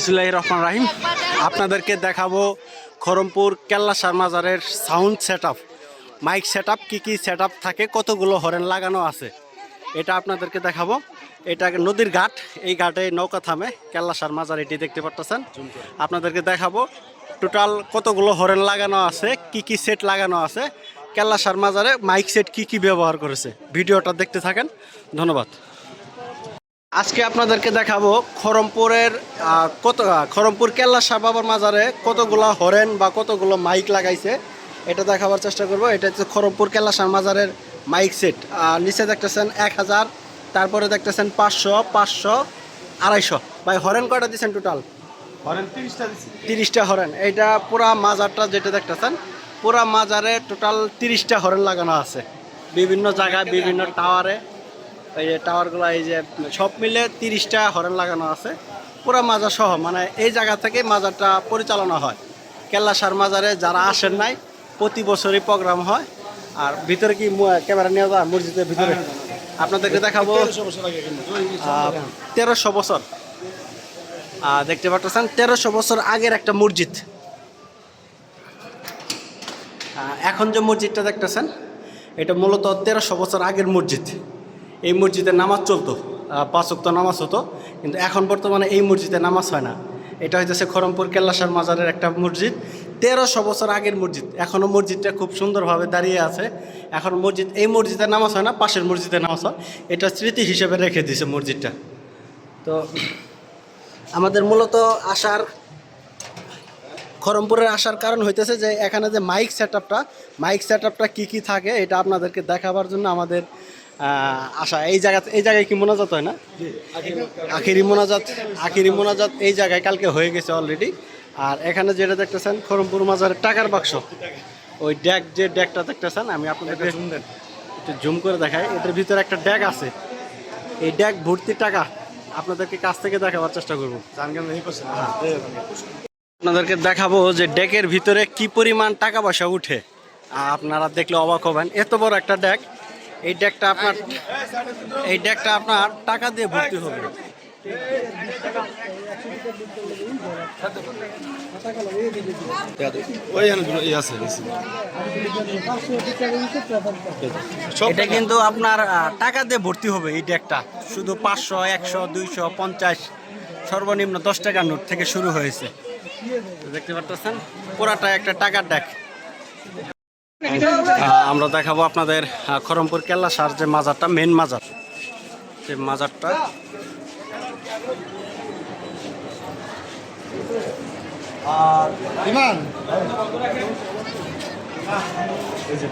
ইসলাহ রহমান রাহিম। আপনাদেরকে দেখাবো খরমপুর কেল্লাসার মাজারের sound set mike set up কী কী সেট থাকে, কতগুলো হরেন লাগানো আছে, এটা আপনাদেরকে দেখাবো। এটা নদীর ঘাট, এই ঘাটে নৌকা থামে কেল্লাসার মাজার এটি দেখতে পারতেছেন। আপনাদেরকে দেখাবো টোটাল কতগুলো হরেন লাগানো আছে, কি কি সেট লাগানো আছে। কেল্লাসার মাজারে মাইক সেট কি কি ব্যবহার করেছে, ভিডিওটা দেখতে থাকেন। ধন্যবাদ। আজকে আপনাদেরকে দেখাবো খরমপুরের কত খরমপুর কেল্লা শাহ বাবার মাজারে কতগুলো হরেন বা কতগুলো মাইক লাগাইছে এটা দেখাবার চেষ্টা করব। এটা হচ্ছে খরমপুর কেল্লা শাহ মাজারের মাইক সেট। আর নিচে দেখতেছেন এক হাজার তারপরে দেখতেছেন পাঁচশো পাঁচশো আড়াইশো। ভাই হরেন কয়টা দিচ্ছেন টোটাল হরেন তিরিশটা তিরিশটা হরেন। এইটা পুরা মাজারটা যেটা দেখতেছেন পুরা মাজারে টোটাল তিরিশটা হরেন লাগানো আছে। বিভিন্ন জায়গায় বিভিন্ন টাওয়ারে এই যে টাওয়ারগুলো, এই যে সব মিলে তিরিশটা হরেন লাগানো আছে। পুরা মাজার সহ মানে এই জায়গা থেকে মাজারটা পরিচালনা হয়। কেল্লাসার মাজারে যারা আসেন নাই, প্রতি বছরই প্রোগ্রাম হয়। আর ভিতরে কি ক্যামেরা নিয়ে যায় মসজিদের ভিতরে। আপনাদেরকে দেখাবো তেরোশো বছর। দেখতে পাচ্ছেন তেরোশো বছর আগের একটা মসজিদ। এখন যে মসজিদটা দেখতেছেন, এটা মূলত তেরোশো বছর আগের মসজিদ। এই মসজিদে নামাজ চলতো আহ, পাঁচ ওয়াক্ত নামাজ হতো কিন্তু এখন বর্তমানে এই মসজিদে নামাজ হয় না। এটা হইতেছে খরমপুর কেল্লাসার মাজারের একটা মসজিদ তেরোশো বছর আগের মসজিদ। এখনও মসজিদটা খুব সুন্দরভাবে দাঁড়িয়ে আছে। এখন মসজিদ এই মসজিদে নামাজ হয় না পাশের মসজিদে নামাজ হয়। এটা স্মৃতি হিসেবে রেখে দিয়েছে মসজিদটা। তো আমাদের মূলত আসার খরমপুরের আসার কারণ হইতেছে যে এখানে যে মাইক সেট মাইক সেট কী কী থাকে এটা আপনাদেরকে দেখাবার জন্য আমাদের আহ, আসা এই জায়গা এই জায়গায় কি মোনাজাত হয় না? আখিরি মোনাজাত আখিরি মোনাজাত এই জায়গায় কালকে হয়ে গেছে অলরেডি আর এখানে যেটা দেখতেছেন খরমপুর মাজারের টাকার বাক্স। ওই ড্যাক যে ড্যাকটা দেখতেছেন আমি আপনাদেরকে একটু জুম করে দেখাই। এটার ভিতরে একটা ড্যাক আছে। এই ড্যাক ভর্তি টাকা আপনাদেরকে কাছ থেকে দেখাবার চেষ্টা করব। করছে আপনাদেরকে দেখাবো যে ডেকের ভিতরে কি পরিমাণ টাকা পয়সা উঠে। আপনারা দেখলে অবাক হবেন। এত বড় একটা ডেক এই ডেকটা আপনার এই ডেকটা আপনার টাকা দিয়ে ভর্তি হবে। ইয়ে এটা কিন্তু আপনার টাকা দিয়ে ভর্তি হবে এই ডেকটা শুধু পাঁচশো একশো দুইশো পঞ্চাশ সর্বনিম্ন দশ টাকার নোট থেকে শুরু হয়েছে। দেখতে পাচ্ছেন পুরাটা একটা টাকার ডেক আমরা দেখাবো আপনাদের খরমপুর কেল্লা সার যে মাজারটা মেন মাজার। যে মাজারটা। ইমান। এই যে।